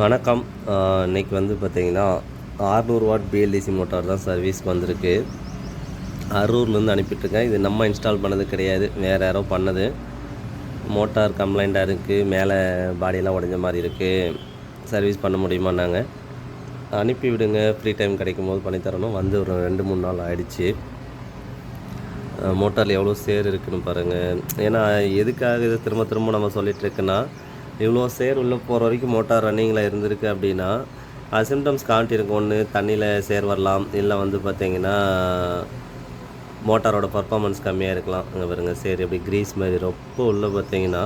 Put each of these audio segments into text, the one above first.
வணக்கம். இன்றைக்கி இன்னைக்கு வந்து பார்த்திங்கன்னா 600 வாட் பிஎல்டிசி மோட்டார் தான் சர்வீஸ் வந்திருக்கு. அரூர்லேருந்து அனுப்பிட்டுருக்கேன். இது நம்ம இன்ஸ்டால் பண்ணது கிடையாது. வேறு யாரோ பண்ணது. மோட்டார் கம்ப்ளைண்ட்டாக இருக்குது மேலே பாடியெல்லாம் உடைஞ்ச மாதிரி இருக்குது சர்வீஸ் பண்ண முடியுமான்னாங்க. அனுப்பி விடுங்க. ஃப்ரீ டைம் கிடைக்கும் போது பண்ணித்தரணும் வந்து ஒரு ரெண்டு மூணு நாள் ஆகிடுச்சு மோட்டாரில் எவ்வளோ சேர் இருக்குன்னு பாருங்கள் ஏன்னா எதுக்காக இதை திரும்ப திரும்ப நம்ம சொல்லிகிட்ருக்குன்னா இவ்வளோ சேர் உள்ளே போகிற வரைக்கும் மோட்டார் ரன்னிங்கில் இருந்திருக்கு அப்படின்னா அது சிம்டம்ஸ் காட்டியிருக்கும் ஒன்று தண்ணியில் சேர் வரலாம். இல்லை வந்து பார்த்திங்கன்னா மோட்டாரோட பர்ஃபாமன்ஸ் கம்மியாக இருக்கலாம். அங்கே பாருங்க சேர் எப்படி கிரீஸ் மாதிரி ரொம்ப உள்ளே பார்த்தீங்கன்னா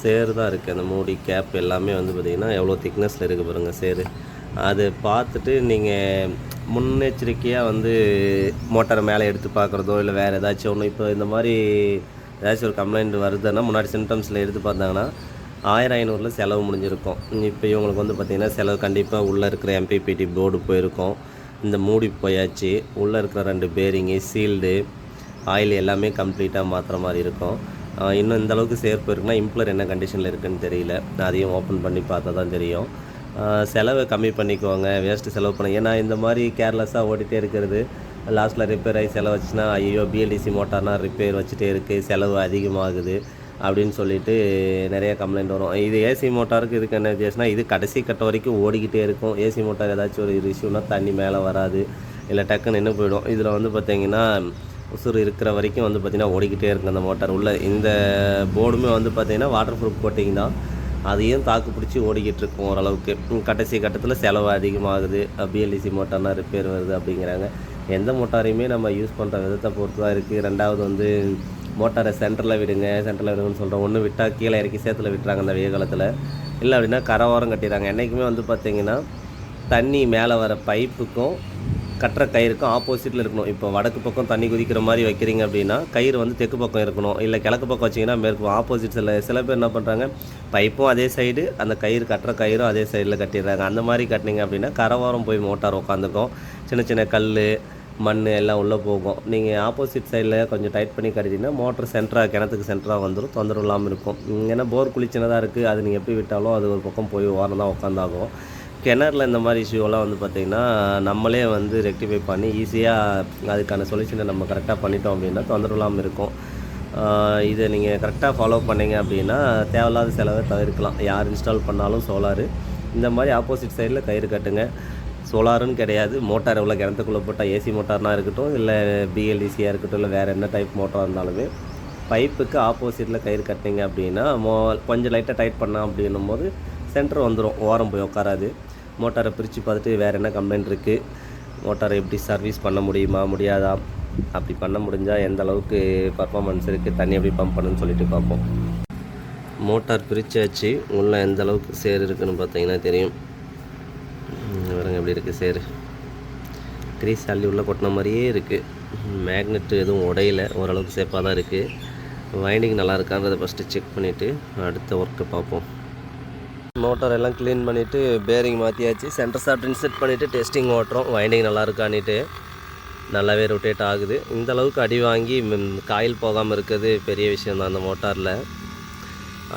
சேர் தான் இருக்குது அந்த மூடி கேப் எல்லாமே வந்து பார்த்திங்கன்னா எவ்வளோ திக்னஸில் இருக்குது பாருங்கள் சேரு. அது பார்த்துட்டு நீங்கள் முன்னெச்சரிக்கையாக வந்து மோட்டாரை மேலே எடுத்து பார்க்குறதோ இல்லை வேறு ஏதாச்சும் ஒன்று இப்போ இந்த மாதிரி ஏதாச்சும் ஒரு கம்ப்ளைண்ட் வருதுன்னா முன்னாடி சிம்டம்ஸில் எடுத்து பார்த்தாங்கன்னா ஆயிரம் ஐநூறுல செலவு முடிஞ்சிருக்கும். இப்போ இவங்களுக்கு வந்து பார்த்திங்கன்னா செலவு கண்டிப்பாக உள்ளே இருக்கிற எம்பிபிடி போர்டு போயிருக்கும். இந்த மூடி போயாச்சு. உள்ளே இருக்கிற ரெண்டு பேரிங்கு சீல்டு ஆயில் எல்லாமே கம்ப்ளீட்டாக மாற்றுற மாதிரி இருக்கும். இன்னும் இந்த அளவுக்கு சேர்ப்பு இருக்குன்னா இம்ப்ளர் என்ன கண்டிஷனில் இருக்குதுன்னு தெரியல. அதையும் ஓப்பன் பண்ணி பார்த்தா தான் தெரியும். செலவை கம்மி பண்ணிக்கோங்க. வேஸ்ட்டு செலவு பண்ண ஏன்னா இந்த மாதிரி கேர்லெஸ்ஸாக ஓடிட்டே இருக்கிறது. லாஸ்ட்டில் ரிப்பேர் ஆகி செலவு வச்சுன்னா ஐயோ பிஎல்டிசி மோட்டார்னால் ரிப்பேர் வச்சுட்டே இருக்குது செலவு அதிகமாகுது. அப்படின்னு சொல்லிட்டு நிறைய கம்ப்ளைண்ட் வரும். இது ஏசி மோட்டாருக்கு இதுக்கு என்ன வித்தியாசம்னா இது கடைசி கட்ட வரைக்கும் ஓடிக்கிட்டே இருக்கும். ஏசி மோட்டார் ஏதாச்சும் ஒரு இஷ்யூனா தண்ணி மேலே வராது. இல்லை டக்குன்னு நின்று போயிடும். இதில் வந்து பார்த்திங்கன்னா உசுறு இருக்கிற வரைக்கும் வந்து பார்த்திங்கன்னா ஓடிக்கிட்டே இருக்கும் அந்த மோட்டார் உள்ள இந்த போர்டுமே வந்து பார்த்திங்கன்னா வாட்டர் ப்ரூஃப் கோட்டிங் தான். அதையும் தாக்கு பிடிச்சி ஓடிக்கிட்டு இருக்கும் ஓரளவுக்கு. கடைசி கட்டத்தில் செலவு அதிகமாகுது. பிஎல்டிசி மோட்டார்னா ரிப்பேர் வருது அப்படிங்கிறாங்க. எந்த மோட்டாரையுமே நம்ம யூஸ் பண்ணுற விதத்தை பொறுத்து தான் இருக்குது ரெண்டாவது வந்து மோட்டாரை சென்டரில் விடுங்க சென்டரில் விடுங்கன்னு சொல்கிறோம் ஒன்று விட்டால் கீழே இறக்கி சேத்துல விட்டுறாங்க அந்த வெயில் காலத்தில். இல்லை அப்படின்னா கரை ஓரம் கட்டிடுறாங்க. என்றைக்குமே வந்து பார்த்திங்கன்னா தண்ணி மேலே வர பைப்புக்கும் கட்டுற கயிறுக்கும் ஆப்போசிட்டில் இருக்கணும். இப்போ வடக்கு பக்கம் தண்ணி குதிக்கிற மாதிரி வைக்கிறீங்க அப்படின்னா கயிறு வந்து தெற்கு பக்கம் இருக்கணும். இல்லை கிழக்கு பக்கம் வச்சிங்கன்னா மேற்கு ஆப்போசிட் சில சில பேர் என்ன பண்ணுறாங்க பைப்பும் அதே சைடு அந்த கயிறு கட்டுற கயிறும் அதே சைடில் கட்டிடுறாங்க. அந்த மாதிரி கட்டினீங்க அப்படின்னா கரவாரம் போய் மோட்டார் உட்காந்துக்கும். சின்ன சின்ன கல் மண் எல்லாம் உள்ளே போகும். நீங்கள் ஆப்போசிட் சைடில் கொஞ்சம் டைட் பண்ணி கட்டிட்டீங்கன்னா மோட்டர் சென்டராக கிணத்துக்கு சென்டராக வந்துடும் தொந்தரவு இல்லாமல் இருக்கும். ஏன்னா போர் குழி சின்னதாக இருக்குது அது நீங்கள் எப்படி விட்டாலும் அது ஒரு பக்கம் போய் ஓரம் தான் உட்காந்தாகும் கிணறுல இந்த மாதிரி இஷ்யூலாம் வந்து பார்த்திங்கன்னா நம்மளே வந்து ரெக்டிஃபை பண்ணி ஈஸியாக அதுக்கான சொல்யூஷனை நம்ம கரெக்டாக பண்ணிட்டோம் அப்படின்னா தொந்தரவு இல்லாமல் இருக்கும். இதை நீங்கள் கரெக்டாக ஃபாலோ பண்ணீங்க அப்படின்னா தேவையில்லாத செலவை தவிர்க்கலாம். யார் இன்ஸ்டால் பண்ணாலும் சோலாரு இந்த மாதிரி ஆப்போசிட் சைடில் கயிறு கட்டுங்க. சோலாருன்னு கிடையாது. மோட்டார் எவ்வளோ கிணத்துக்குள்ளே போட்டால் ஏசி மோட்டார்னா இருக்கட்டும் இல்லை பிஎல்டிசியாக இருக்கட்டும் இல்லை வேறு என்ன டைப் மோட்டார் இருந்தாலுமே பைப்புக்கு ஆப்போசிட்டில் கயிறு கட்டினீங்க அப்படின்னா மோ கொஞ்சம் லைட்டாக டைட் பண்ணோம் அப்படின்னும் போது சென்டர் வந்துடும் ஓரம் போய் உட்காராது மோட்டாரை பிரித்து பார்த்துட்டு வேறு என்ன கம்ப்ளைண்ட் இருக்குது மோட்டாரை எப்படி சர்வீஸ் பண்ண முடியுமா முடியாதா? அப்படி பண்ண முடிஞ்சால் எந்த அளவுக்கு பர்ஃபார்மன்ஸ் இருக்குது தண்ணி எப்படி பம்ப் பண்ணுன்னு சொல்லிட்டு பார்ப்போம். மோட்டார் பிரித்தாச்சு உள்ளே எந்த அளவுக்கு சேர் இருக்குதுன்னு பார்த்தீங்கன்னா தெரியும். பாருங்கள் எப்படி இருக்குது சேரு. க்ரீஸ் அள்ளி உள்ளே கொட்டின மாதிரியே இருக்குது மேக்னெட் எதுவும் உடையல ஓரளவுக்கு சேஃபாக தான் இருக்குது வைண்டிங் நல்லா இருக்கான்றதை ஃபஸ்ட்டு செக் பண்ணிவிட்டு அடுத்த ஒர்க்கை பார்ப்போம். மோட்டார் எல்லாம் க்ளீன் பண்ணிவிட்டு பேரிங் மாற்றியாச்சு சென்டர் சாஃப்ட் இன்செட் பண்ணிவிட்டு டெஸ்டிங் ஓட்டுறோம். வைண்டிங் நல்லா இருக்கான்னுட்டு நல்லாவே ரொட்டேட் ஆகுது. இந்த அளவுக்கு அடி வாங்கி காயில் போகாமல் இருக்கிறது பெரிய விஷயம் தான் அந்த மோட்டாரில்.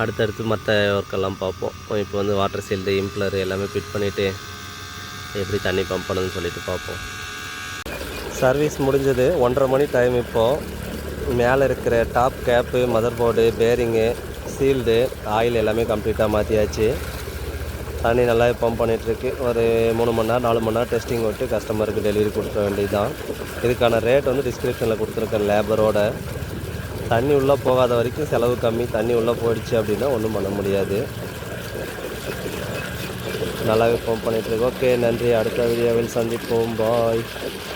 அடுத்தடுத்து மற்ற ஒர்க்கெல்லாம் பார்ப்போம். இப்போ வந்து வாட்டர் சீல்டு இம்ப்ளர் எல்லாமே ஃபிட் பண்ணிவிட்டு எப்படி தண்ணி பம்ப் பண்ணுதுன்னு சொல்லிட்டு பார்ப்போம். சர்வீஸ் முடிஞ்சது ஒன்றரை மணி டைம் இப்போது மேலே இருக்கிற top cap motherboard bearing sealed oil எல்லாமே கம்ப்ளீட்டாக மாற்றியாச்சு தண்ணி நல்லா பம்ப் பண்ணிகிட்ருக்கு ஒரு மூணு மணி நேரம் நாலு மணி நேரம் டெஸ்டிங் விட்டு கஸ்டமருக்கு டெலிவரி கொடுக்க வேண்டியது தான் இதுக்கான ரேட் வந்து டிஸ்கிரிப்ஷனில் கொடுத்துருக்கேன் லேபரோட தண்ணி உள்ளே போகாத வரைக்கும் செலவு கம்மி. தண்ணி உள்ளே போயிடுச்சு அப்படின்னா ஒன்றும் பண்ண முடியாது. நல்லாவே பம்ப் பண்ணிகிட்ருக்கு ஓகே நன்றி. அடுத்த வீடியோவில் சந்திப்போம். பாய்